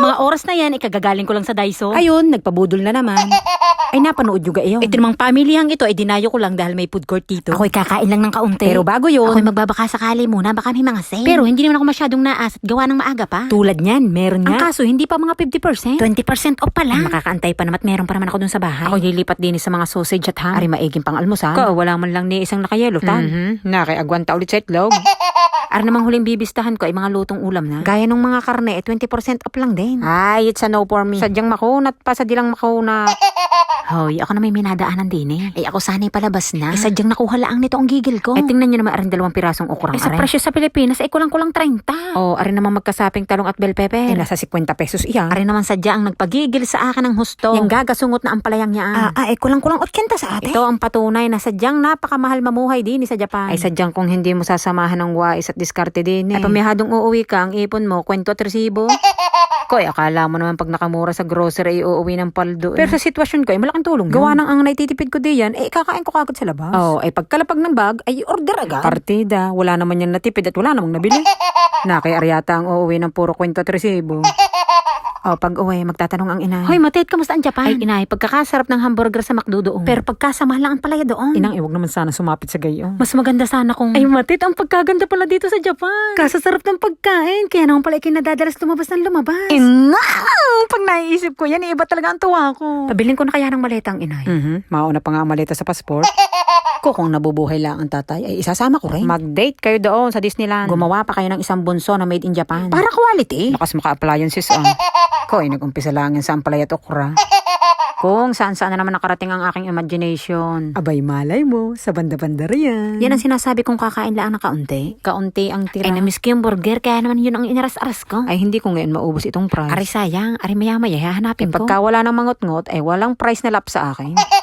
Sa mga oras na yan, ikagagaling ko lang sa Daiso. Ayun, nagpabudol na naman. Ay, napanood juga iyo. Ito namang pamilyang ito ay dinayo ko lang dahil may food court dito. Ako'y kakain lang ng kaunti. Pero bago yun, Ako'y magbabaka sakali muna, baka may mga sale. pero hindi naman ako masyadong naas at gawa ng maaga pa. tulad niyan, meron Ang nga. kaso, hindi pa mga 50%. 20% off pa Ay, lang. Makakaantay pa naman at meron pa naman ako dun sa bahay. Ako lilipat din sa mga sausage at ham. Ari maiging pang almusal. Ko, wala man lang ni isang nakayelo tan. Mhm. Nakiagwanta ulit sa itlog. Ar namang huling bibistahan ko ay mga lutong ulam na. Gaya nung mga karne, eh, 20% off lang din. Ay, it's a no for me. Sadyang makunat pa sa dilang makunat. Hoy, ako na may minadaanan din eh. Ay, ako sana'y palabas na. Eh, sadyang nakuha lang nito ang gigil ko. Ay, tingnan nyo naman aring dalawang pirasong ukurang Eh, sa presyo sa Pilipinas, ay kulang-kulang 30. Oh, ari naman magkasaping talong at bell pepper. Eh, nasa 50 pesos iyan. Ari naman sadya ang nagpagigil sa akin ng husto. Yung gagasungot na ang palayang niya. Ah, ah, eh, kulang-kulang 80 sa ate. Ito ang patunay na sadyang napakamahal mamuhay din sa Japan. Ay sadyang kung hindi mo sasamahan ng wais at diskarte din eh. Ay pamihadong uuwi ka, ang ipon mo, kwento at resibo. Koy, akala mo naman pag nakamura sa grocery, ay uuwi ng paldo. eh. Pero sa sitwasyon ko, ay malaking tulong gawa yun. ng ang naititipid ko diyan, eh kakain ko kagad sa labas. Oh, ay pagkalapag ng bag, ay order agad. Partida, wala naman yan natipid at wala namang nabili. Nakiaryata ang uuwi ng puro kwento at resibo. Oh, pag uwi, magtatanong ang ina. Hoy, matit, kamusta ang Japan? Ay, inay, pagkakasarap ng hamburger sa McDo doon. pero pagkasama lang ang palaya doon. inang iwag naman sana sumapit sa gayo. Mas maganda sana kung... Ay, matit, ang pagkaganda pala dito sa Japan. Kasasarap ng pagkain. Kaya naman pala ikinadadalas lumabas ng lumabas. Ina! Pag naiisip ko yan, iba talaga ang tuwa ko. Pabiling ko na kaya ng maletang inay. Mhm, mauna pa nga ang maleta sa passport. Ko kung nabubuhay lang ang tatay, ay isasama ko rin. Mag-date kayo doon sa Disneyland. Gumawa pa kayo ng isang bunso na made in Japan. Para quality. Lakas maka-appliances ang. Ko, ay nag-umpisa lang yan sa ampalay at okra. Kung saan-saan na naman nakarating ang aking imagination. Abay, malay mo, sa banda-banda riyan. Yan ang sinasabi kong kakain lang na kaunti. kaunti ang tira. Ay, namiss ko yung burger, kaya naman yun ang inaras-aras ko. Ay, hindi ko ngayon maubos itong price. Ari sayang, ari maya-maya, hahanapin ko. Pagka wala ng mangot-ngot, ay walang price na lap sa akin.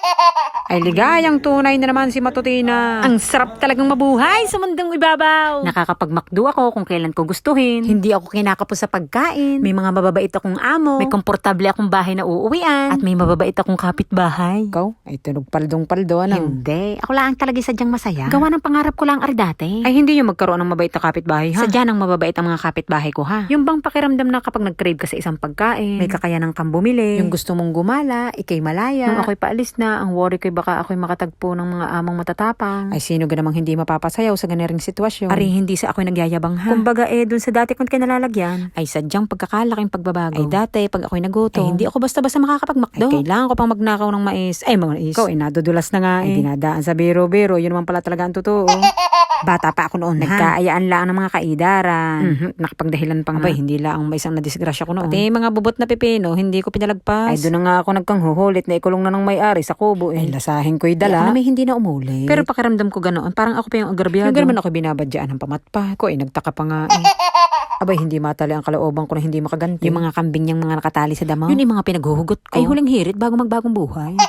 ay ligayang tunay na naman si Matutina. Ang sarap talagang mabuhay sa mundong ibabaw. Nakakapagmakdo ako kung kailan ko gustuhin. hindi ako kinakapos sa pagkain. May mga mababait akong amo. May komportable akong bahay na uuwian. At may mababait akong kapitbahay. Ikaw, ay tunog paldong-paldo, ano? Hindi. Ako lang talaga sadyang masaya. Gawa ng pangarap ko lang ari dati. Ay, hindi yung magkaroon ng mabait na kapitbahay, ha? Sadya nang mababait ang mga kapitbahay ko ha. Yung bang pakiramdam na kapag nag-crave ka sa isang pagkain, may kakayanan kang bumili, yung gusto mong gumala, ikay malaya. Nung ako'y paalis na, ang worry ko'y baka ako'y makatagpo ng mga amang matatapang. Ay, sino ga namang hindi mapapasayaw sa ganering sitwasyon? Ari, hindi sa ako'y nagyayabang ha. Kumbaga eh, dun sa dati kong kinalalagyan, ay sadyang pagkakalaking pagbabago. Ay, dati, pag ako'y nagutom, ay, hindi ako basta-basta makakapagmakdo. Ay, kailangan ko pang magnakaw ng mais. Ay, mga mais. Ikaw, ay nadudulas na nga eh. Ay, dinadaan sa biro-biro. Yun naman pala talaga ang totoo. Bata pa ako noon? Nagkaayaan lang ng mga kaidaran. Mhm, Nakapagdahilan pa nga. Abay, hindi lang may isang nadisgrasya ko noon. Pati mga bubot na pipino, hindi ko pinalagpas. Ay, doon na nga ako nagkanghuhulit na ikulong na ng may-ari sa kubo eh. Ay, lasahin ko'y dala. Ako na may hindi na umuli. Pero pakiramdam ko ganoon, parang ako pa yung agrabyado. Yung naman ako binabadyaan ng pamatpat. Ko ay nagtaka pa nga eh. Abay, hindi matali ang kalooban ko na hindi makaganti. Yung mga kambing niyang mga nakatali sa damaw. Yun yung mga pinaghuhugot ko. Ay, huling hirit bago magbagong buhay.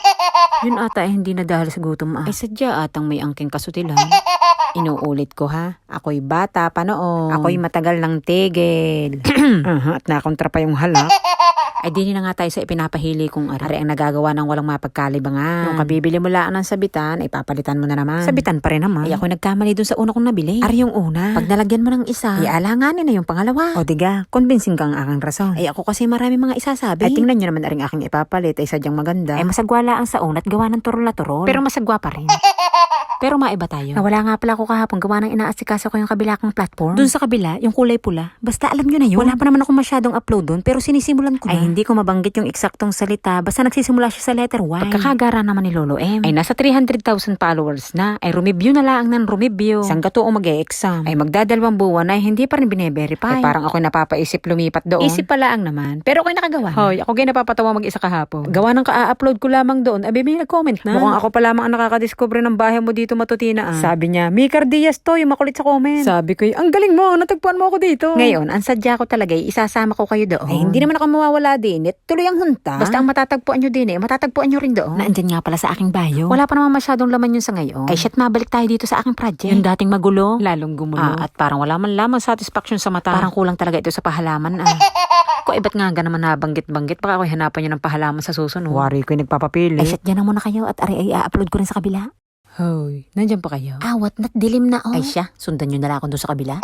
Yun ata ay hindi na dahil sa gutom ah. Ay sadya atang may angking kasutilan. Inuulit ko ha. Ako'y bata pa noon. Ako'y matagal ng tigil. Aha, at nakontra pa yung halak. Ay di na nga tayo sa ipinapahili kong ari. Ari ang nagagawa ng walang mapagkalibangan. Nung kabibili mo lang ng sabitan, ay papalitan mo na naman. Sabitan pa rin naman. Ay ako nagkamali dun sa una kong nabili. Ari yung una. Pag nalagyan mo ng isa, ay alanganin na yung pangalawa. O diga, convincing kang aking rason. Ay ako kasi marami mga isasabi. Ay tingnan nyo naman aring aking ipapalit. Ay sadyang maganda. Ay masagwala ang saon at gawa ng turol na turol. Pero masagwa pa rin. Pero maiba tayo. Nawala nga pala ako kahapon gawa ng inaasikaso ko yung kabila kong platform. Doon sa kabila, yung kulay pula. Basta alam nyo na yun. Wala pa naman ako masyadong upload doon, pero sinisimulan ko na. Ay, hindi ko mabanggit yung eksaktong salita. Basta nagsisimula siya sa letter Y. Pagkakagara naman ni Lolo M. Ay, nasa 300,000 followers na. Ay, rumibyo na lang ng rumibyo. Isang gatoong mag-e-exam. Ay, magdadalawang buwan ay hindi pa rin bine-verify. Ay, parang ako napapaisip lumipat doon. Isip pala ang naman. Pero ako'y nakagawa. na. Hoy, ako gay napapatawa mag-isa kahapon. Gawa ng ka-upload ko lamang doon. Abi, may nag-comment na. Mukhang ako pa lamang ang nakakadiscover ng bahay mo dito matutina. Ah. Sabi niya, Mikar Diaz to, yung makulit sa comment. Sabi ko, ang galing mo, natagpuan mo ako dito. Ngayon, ang sadya ko talaga, isasama ko kayo doon. Ay, hindi naman ako mawawala din. Eh, tuloy ang hunta. Basta ang matatagpuan nyo din eh, matatagpuan nyo rin doon. Naandyan nga pala sa aking bayo. Wala pa naman masyadong laman yun sa ngayon. Ay, shit, mabalik tayo dito sa aking project. Yung dating magulo, lalong gumulo. Ah, at parang wala man lamang satisfaction sa mata. Parang kulang talaga ito sa pahalaman. Ah. Ko, iba't nga ga naman nabanggit-banggit. Baka ako'y hanapan nyo ng pahalaman sa susunod. Wari ko'y nagpapapili. Ay, shit, dyan na muna kayo at ari ay a-upload ko rin sa kabila. Hoy, nandyan pa kayo? Awat, nat dilim na oh. Ay siya, sundan nyo na lang ako doon sa kabila.